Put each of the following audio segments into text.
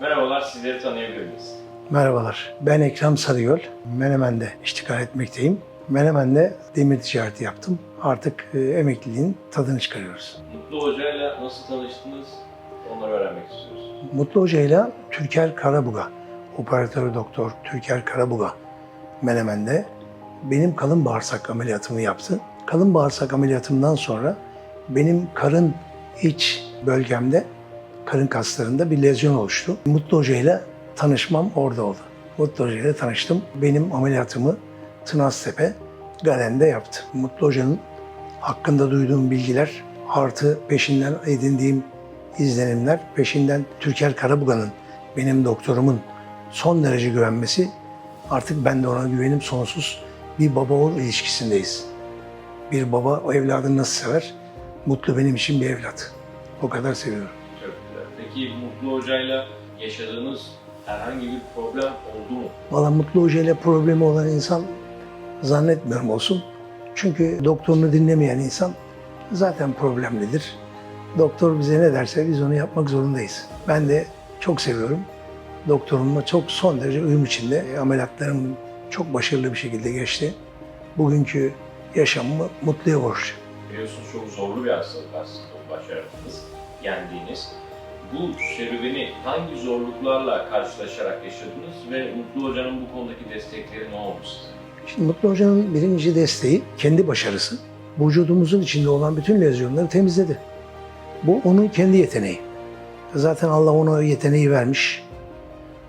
Merhabalar, sizleri tanıyabilir miyiz? Merhabalar, ben Ekrem Sarıyol. Menemen'de iştikal etmekteyim. Menemen'de demir ticareti yaptım. Artık e, emekliliğin tadını çıkarıyoruz. Mutlu Hoca ile nasıl tanıştınız? Onları öğrenmek istiyoruz. Mutlu Hoca ile Türker Karabuga, operatör doktor Türker Karabuga Menemen'de benim kalın bağırsak ameliyatımı yaptı. Kalın bağırsak ameliyatımdan sonra benim karın iç bölgemde, karın kaslarında bir lezyon oluştu. Mutlu Hoca ile tanışmam orada oldu. Mutlu Hoca ile tanıştım. Benim ameliyatımı Tınaztepe Galen'de yaptı. Mutlu Hoca'nın hakkında duyduğum bilgiler artı peşinden edindiğim izlenimler, peşinden Türker Karabuga'nın, benim doktorumun son derece güvenmesi, artık ben de ona güvenim sonsuz. Bir baba oğul ilişkisindeyiz. Bir baba o evladını nasıl sever? Mutlu benim için bir evlat. O kadar seviyorum. Peki Mutlu Hoca ile yaşadığınız herhangi bir problem oldu mu? Valla Mutlu Hoca ile problemi olan insan zannetmiyorum olsun. Çünkü doktorunu dinlemeyen insan zaten problemlidir. Doktor bize ne derse biz onu yapmak zorundayız. Ben de çok seviyorum. Doktorumla çok son derece uyum içinde. Ameliyatlarım çok başarılı bir şekilde geçti. Bugünkü yaşamımı mutluya borçlu. Biliyorsunuz çok zorlu bir hastalık aslında başardınız, yendiğiniz. Bu serüveni hangi zorluklarla karşılaşarak yaşadınız ve Mutlu Hoca'nın bu konudaki destekleri ne oldu size? Şimdi Mutlu Hoca'nın birinci desteği kendi başarısı. Vücudumuzun içinde olan bütün lezyonları temizledi. Bu onun kendi yeteneği. Zaten Allah ona o yeteneği vermiş.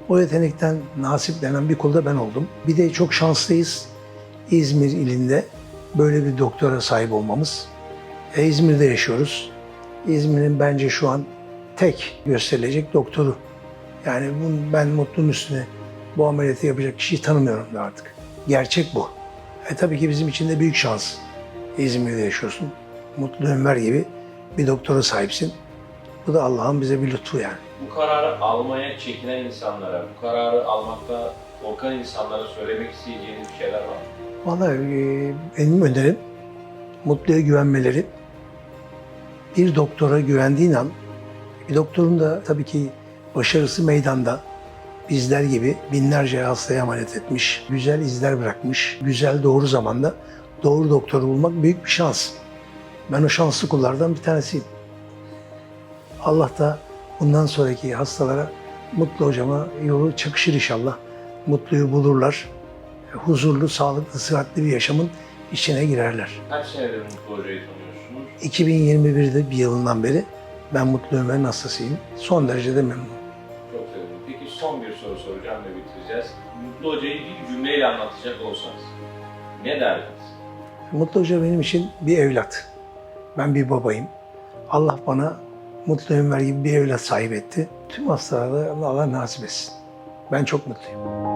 O yetenekten nasiplenen bir kul da ben oldum. Bir de çok şanslıyız. İzmir ilinde böyle bir doktora sahip olmamız. E, İzmir'de yaşıyoruz. İzmir'in bence şu an tek gösterilecek doktoru. Yani bu- ben Mutlu'nun üstüne bu ameliyatı yapacak kişiyi tanımıyorum da artık. Gerçek bu. E tabii ki bizim için de büyük şans. İzmir'de yaşıyorsun. Mutlu Ömer gibi bir doktora sahipsin. Bu da Allah'ın bize bir lütfu yani. Bu kararı almaya çekinen insanlara, bu kararı almakta korkan insanlara söylemek isteyeceğiniz bir şeyler var mı? Vallahi e, benim önerim Mutlu'ya güvenmeleri. Bir doktora güvendiğin an, bir doktorun da tabii ki başarısı meydanda. Bizler gibi binlerce hastaya ameliyat etmiş, güzel izler bırakmış, güzel doğru zamanda doğru doktoru bulmak büyük bir şans. Ben o şanslı kullardan bir tanesiyim. Allah da bundan sonraki hastalara Mutlu hocama yolu çakışır inşallah. Mutluyu bulurlar huzurlu, sağlıklı, sıhhatli bir yaşamın içine girerler. Kaç senedir Mutlu Hoca'yı tanıyorsunuz? 2021'de bir yılından beri ben Mutlu Ömer'in hastasıyım. Son derece de memnunum. Çok sevindim. Peki son bir soru soracağım ve bitireceğiz. Mutlu Hoca'yı bir cümleyle anlatacak olsanız ne derdiniz? Mutlu Hoca benim için bir evlat. Ben bir babayım. Allah bana Mutlu Ömer gibi bir evlat sahip etti. Tüm hastalara Allah nasip etsin. Ben çok mutluyum.